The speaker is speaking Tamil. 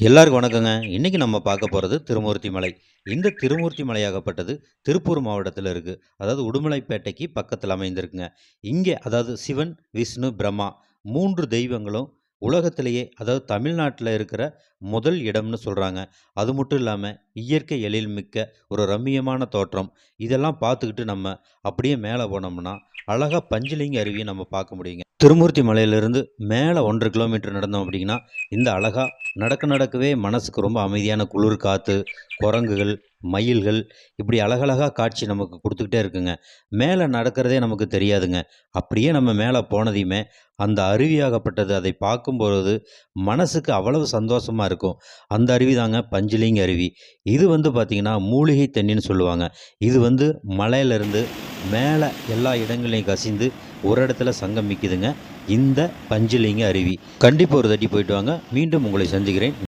எல்லாருக்கும் வணக்கங்க. இன்றைக்கி நம்ம பார்க்க போகிறது திருமூர்த்தி மலை. இந்த திருமூர்த்தி மலையாகப்பட்டது திருப்பூர் மாவட்டத்தில் இருக்குது அதாவது உடுமலைப்பேட்டைக்கு பக்கத்தில் அமைந்திருக்குங்க. இங்கே அதாவது சிவன் விஷ்ணு பிரம்மா மூன்று தெய்வங்களும் உலகத்திலேயே அதாவது தமிழ்நாட்டில் இருக்கிற முதல் இடம்னு சொல்கிறாங்க அது மட்டும் இல்லாமல் இயற்கை எழில்மிக்க ஒரு ரம்மியமான தோற்றம். இதெல்லாம் பார்த்துக்கிட்டு நம்ம அப்படியே மேலே போனோம்னா அழகாக பஞ்சலிங்க அருவியை நம்ம பார்க்க முடியுங்க. திருமூர்த்தி மலையிலிருந்து மேலே ஒன்றரை கிலோமீட்டர் நடந்தோம் அப்படின்னா இந்த அழகாக நடக்க நடக்கவே மனசுக்கு ரொம்ப அமைதியான குளிர் காற்று குரங்குகள் மயில்கள் இப்படி அழகழகா காட்சி நமக்கு கொடுத்துக்கிட்டே இருக்குங்க. மேலே நடக்கிறதே நமக்கு தெரியாதுங்க. அப்படியே நம்ம மேலே போனதையுமே அந்த அருவியாகப்பட்டது அதை பார்க்கும்பொழுது மனசுக்கு அவ்வளவு சந்தோஷமாக இருக்கும். அந்த அருவி தாங்க பஞ்சலிங்க அருவி. இது வந்து பார்த்திங்கன்னா மூலிகை தண்ணின்னு சொல்லுவாங்க. இது வந்து மலையிலேருந்து மேலே எல்லா இடங்களையும் கசிந்து ஒரு இடத்துல சங்கமிக்குதுங்க. இந்த பஞ்சலிங்க அருவி. கண்டிப்பாக ஒரு தட்டி போயிட்டு வாங்க. மீண்டும் உங்களை சந்திக்கிறேன்.